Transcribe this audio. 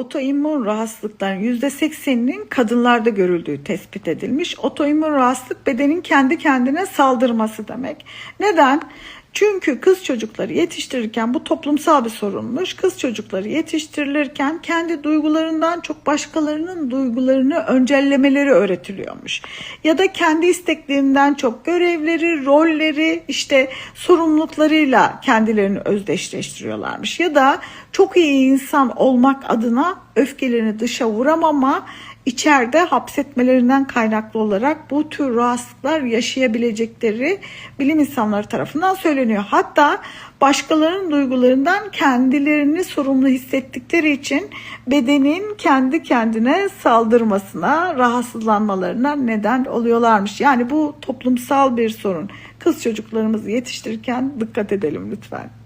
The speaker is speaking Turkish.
Otoimmün rahatsızlıkların %80'inin kadınlarda görüldüğü tespit edilmiş. Otoimmün rahatsızlık bedenin kendi kendine saldırması demek. Neden? Çünkü kız çocukları yetiştirirken bu toplumsal bir sorunmuş. Kız çocukları yetiştirilirken kendi duygularından çok başkalarının duygularını öncellemeleri öğretiliyormuş. Ya da kendi isteklerinden çok görevleri, rolleri, işte sorumluluklarıyla kendilerini özdeşleştiriyorlarmış. Ya da çok iyi insan olmak adına öfkelerini dışa vuramama, içeride hapsetmelerinden kaynaklı olarak bu tür rahatsızlıklar yaşayabilecekleri bilim insanları tarafından söyleniyor. Hatta başkalarının duygularından kendilerini sorumlu hissettikleri için bedenin kendi kendine saldırmasına, rahatsızlanmalarına neden oluyorlarmış. Yani bu toplumsal bir sorun. Kız çocuklarımızı yetiştirirken dikkat edelim lütfen.